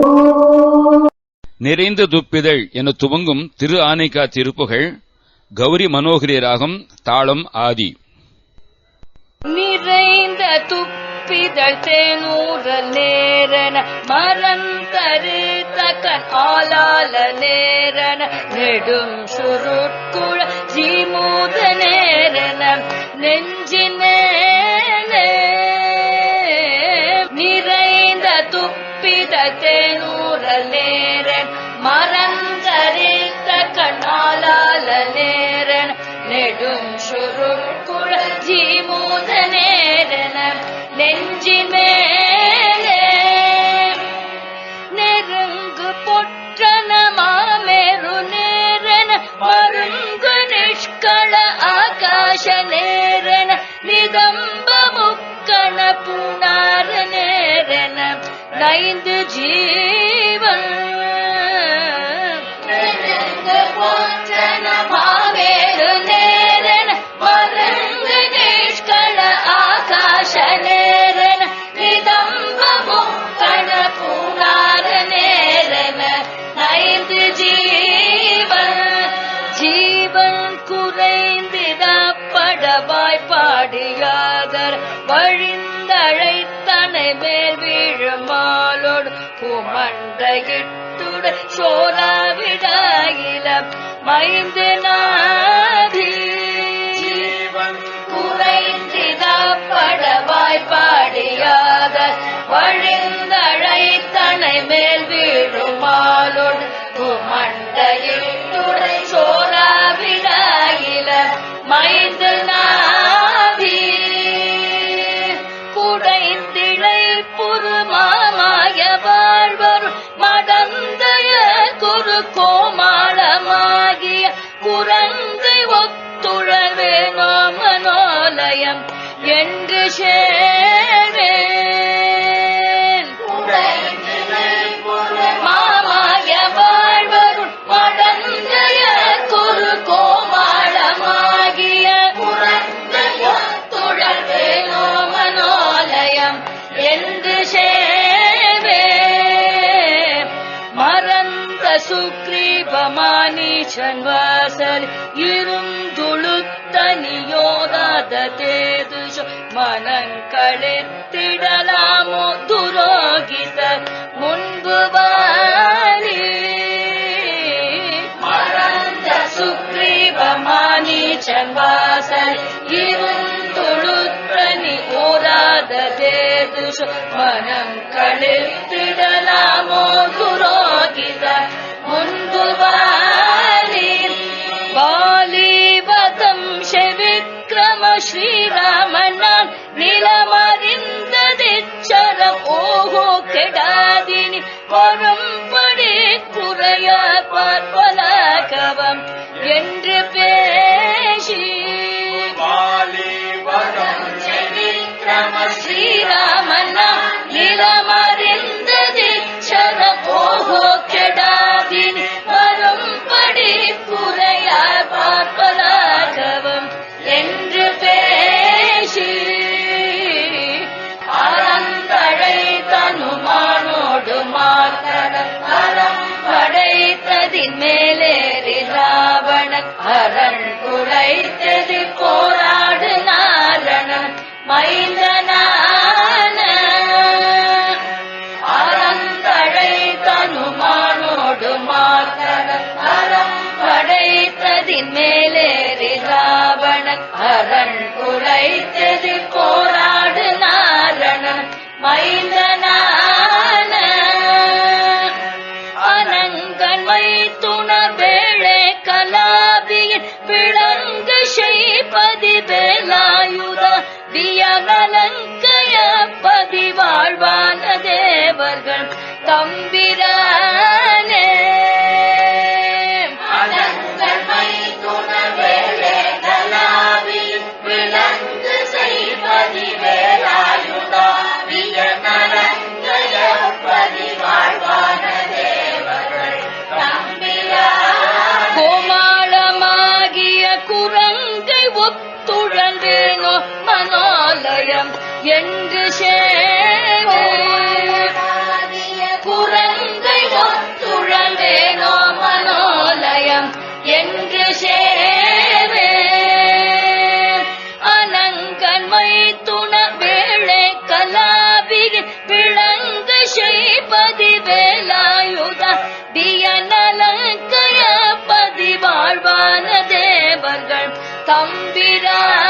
ஓம் நிறைந்த துப்பிதழ் என துவங்கும் திரு ஆனைக்கா திருப்புகழ் கௌரி மனோகரி ராகம் தாளம் ஆதி. நிறைந்த பிதழ் தேனூரல் நேரன. மரம் கண் ஆளால நேரன. நெடும் சுருட்குழ ஜீமூத நேரன. நெஞ்சின நிறைந்த துப்பித தேனூர நேரன். மரந்தரித்த கண்ணாலால நேரன். நெடும் சுருக்குழ நெஞ்சிமேலே நெருங்கு பொற்றன மாமேரு நேரன மருங்கு நிஷ்கள ஆகாಶ நேரன நிதம்ப முக்கண புனார நேரன நைந்து ஜீ ஜீவன் குறைந்திட படவாய் பாடியாதர். வழிந்தழைத்தனை மேல் வீழுமாலோடு புமண்டையிட்டுட சோழவிடாயில மைந்து நாதி ஜீவன் குறைந்திட படவாய் பாடியாதர். வழிந்தழைத்தனை மேல் வீழுமாலோடு மண்டையிட்டுடை சோழவிடாயில உதயம் என்று சேர்வேன். மாமாய வாழ்வருள் மடந்தைய குரு கோமாளமாகிய துழல்வேனோ மனோலயம் என்று மறந்த சுக்ரீபமானீச்சன் வாசல் இருந்துளுத்தனியோதாத தேதுஷ மனங்களித்திடலாமோ துரோகித முன்பு வாரி மறந்த சுக்ரீபமானி வாசல் இருந்துளுத்தனி ஓராத தேதுஷ மனம் கெடாதினி அரண் குலைத்தது போராடு நாரணன் மைந்தனான. அறந்தழை தனுமானோடு மாத்தன அறம் படைத்ததின் மேலேறி ராவணன் அரண் வாழ்வான தேவர்கள் தம்பிரானே. கோமாளமாகிய குரங்கு வேணோ மனோலயம் என்று சேவே குரங்கை ஒத்துழல் வேணோ மனோலயம்? என்று சேவே அனங்கன்மை துண வேளை கலாபிகி விளங்கு செய்பதி வேலாயுத? தியநலங்கைய பதி வாழ்வான தேவர்கள் தம்பிரானே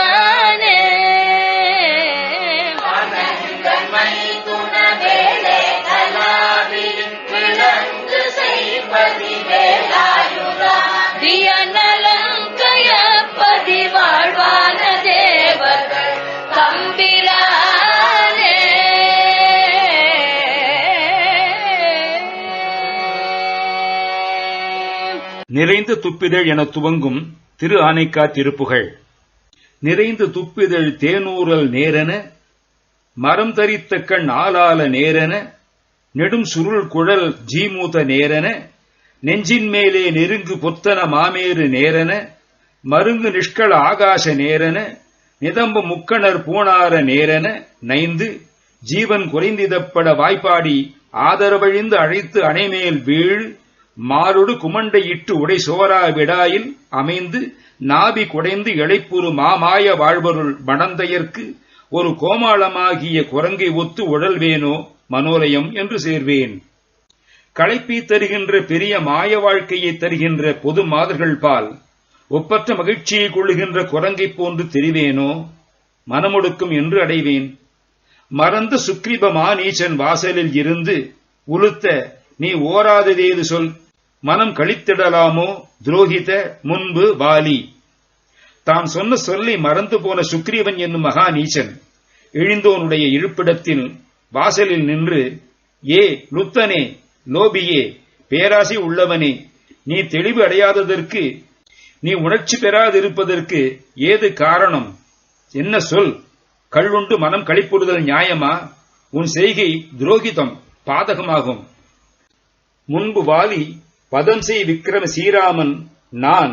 நிறைந்து துப்பிதழ் என துவங்கும் திரு ஆனைக்கா திருப்புகள் நிறைந்து துப்பிதழ் தேனூரல் நேரென மரம் தரித்த கண் ஆளால நேரென நெடும் சுருள் குழல் ஜீமூத நேரென நெஞ்சின் மேலே நெருங்கு பொத்தன மாமேறு நேரென மருங்கு நிஷ்கள ஆகாச நேரென நிதம்பு முக்கணர் பூணார நேரென நைந்து ஜீவன் குறைந்திதப்பட வாய்ப்பாடி ஆதரவழிந்து அழைத்து அணைமேல் வீழ் மாரொடு குமண்டையிட்டு உடை சோரா விடாயில் அமைந்து நாபி குடைந்து இழைப்புறு மாமாய வாழ்வருள் மணந்தையர்க்கு ஒரு கோமாளமாகிய குரங்கை ஒத்து உழல்வேனோ மனோலயம் என்று சேர்வேன். களைப்பி தருகின்ற பெரிய மாய வாழ்க்கையை தருகின்ற பொது மாதர்கள் பால் ஒப்பற்ற மகிழ்ச்சியை கொள்ளுகின்ற குரங்கை போன்று தெரிவேனோ மனமுடுக்கும் என்று அடைவேன். மறந்த சுக்ரீப நீச்சன் வாசலில் இருந்து உளுத்த நீ ஓராததேது சொல் மனம் கழித்திடலாமோ? துரோகித முன்பு வாலி. தான் சொன்ன சொல்லை மறந்து போன சுக்ரீவன் என்னும் மகா நீச்சன் எழுந்தோனுடைய இருப்பிடத்தில் வாசலில் நின்று ஏ லுத்தனே லோபியே பேராசி உள்ளவனே நீ தெளிவு அடையாததற்கு நீ உணர்ச்சி பெறாதிருப்பதற்கு ஏது காரணம்? என்ன சொல்? கள்ளுண்டு மனம் கழிப்புறுதல் நியாயமா? உன் செய்கை துரோகிதம் பாதகமாகும். முன்பு வாலி பதம் செய் விக்ரம சீராமன் நான்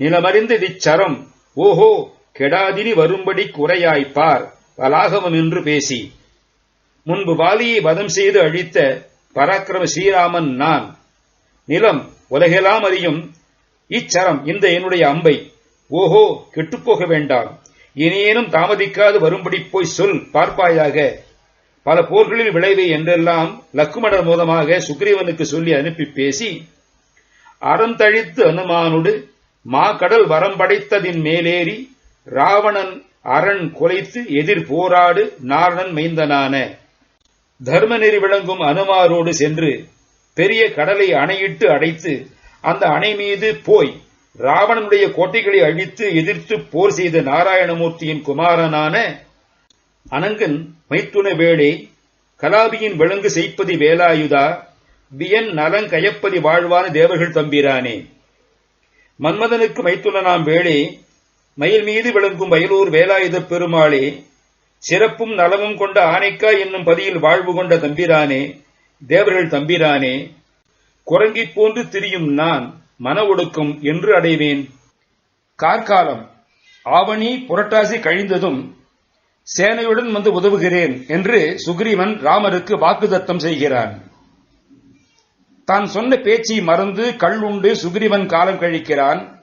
நிலமறிந்த விச்சரம் ஓஹோ கெடாதினி வரும்படி குறையாய்ப்பார் பலாகவம் என்று பேசி. முன்பு வாலியை வதம் செய்து அழித்த பராக்கிரம ஸ்ரீராமன் நான் நிலம் உலகெல்லாம் அறியும் இச்சரம் இந்த என்னுடைய அம்பை ஓஹோ கெட்டுப்போக வேண்டாம். இனியேனும் தாமதிக்காது வரும்படி போய் சொல் பார்ப்பாயாக. பல போர்களில் விளைவு என்றெல்லாம் லக்குமணர் மூலமாக சுக்ரீவனுக்கு சொல்லி அனுப்பி பேசி அறம் தழித்து அனுமானுடு மா கடல் வரம்படைத்ததின் மேலேறி ராவணன் அரண் கொலைத்து எதிர் போராடு நாரணன் மைந்தனான தர்மநெறி விளங்கும் அனுமாரோடு சென்று பெரிய கடலை அணையிட்டு அடைத்து அந்த அணை மீது போய் ராவணனுடைய கோட்டைகளை அழித்து எதிர்த்து போர் செய்த நாராயணமூர்த்தியின் குமாரனான அனங்கன் மைத்துன வேளை கலாபியின் விலங்கு செய்ப்பதி வேலாயுதா வியன் நலங்கயப்பதி வாழ்வான தேவர்கள் தம்பிரானே. மன்மதனுக்கு மைத்துனனாம் வேளே மயில் மீது விளங்கும் வயலூர் வேலாயுதப் பெருமாளே சிறப்பும் நலமும் கொண்ட ஆனைக்கா என்னும் பதியில் வாழ்வு கொண்ட தம்பிரானே தேவர்கள் தம்பிரானே குரங்கிப் போன்று திரியும் நான் மன ஒடுக்கம் என்று அடைவேன். கார்காலம் ஆவணி புரட்டாசி கழிந்ததும் சேனையுடன் வந்து உதவுகிறேன் என்று சுக்ரீவன் ராமருக்கு வாக்குதத்தம் செய்கிறான். தான் சொன்ன பேச்சை மறந்து கள்ளுண்டு சுக்ரீவன் காலம் கழிக்கிறான்.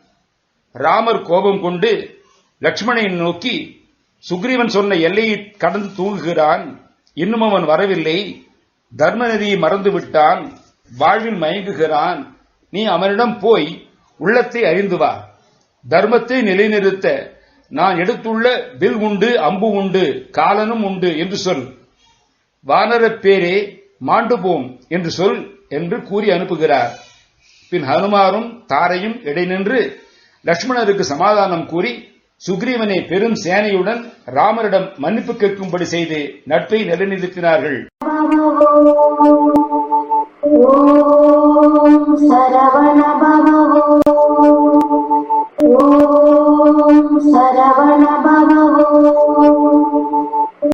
ராமர் கோபம் கொண்டு லட்சுமணனை நோக்கி சுக்ரீவன் சொன்ன எல்லையை கடந்து தூங்குகிறான். இன்னும் அவன் வரவில்லை. தர்மநதியை மறந்து விட்டான் வாழ்வில் மயங்குகிறான். நீ அவனிடம் போய் உள்ளத்தை அறிந்து வா. தர்மத்தை நிலைநிறுத்த. நான் எடுத்துள்ள வில் உண்டு அம்பு உண்டு காலனும் உண்டு என்று சொல். வானரப் பேரே மாண்டு போம் என்று சொல். என்று கூறி அனுப்புகிறார். பின் ஹனுமாரும் தாரையும் இடைநின்று லட்சுமணருக்கு சமாதானம் கூறி சுக்ரீவனை பெரும் சேனையுடன் ராமரிடம் மன்னிப்பு கேட்கும்படி செய்து நட்பை நிலைநிறுத்தினார்கள். சரவண